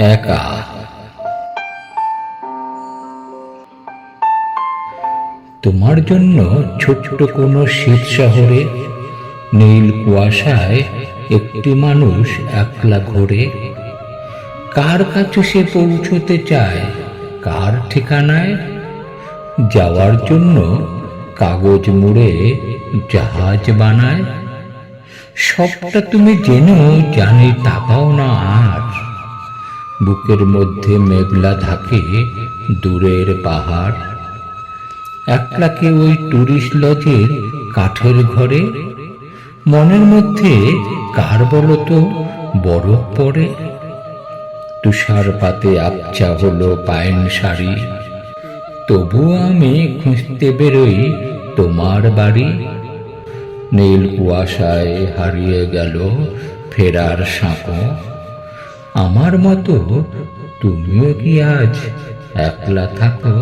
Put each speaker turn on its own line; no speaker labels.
একা। তোমার জন্য ছোট্ট কোনো শীত শহরে, নীল কুয়াশায় একটি মানুষ একলা ঘোরে। কার কাছে সে পৌঁছতে চায়, কার ঠিকানায়? যাওয়ার জন্য কাগজ মুড়ে জাহাজ বানায়। সবটা তুমি জেনেও জানি তাকাও না আর। বুকের মধ্যে মেঘলা থাকে দূরের পাহাড়। একলাকে ওই টুরিস্ট লজের কাঠের ঘরে। মনের মধ্যে, কার বলতো বরফ পড়ে। তুষার পাতে আপচা হলো পায়েন শাড়ি। তবুও আমি খুঁজতে বেরোই তোমার বাড়ি। নীল কুয়াশায় হারিয়ে গেল ফেরার সাঁকো। আমার মতো তুমিও কি আজ একলা থাকো?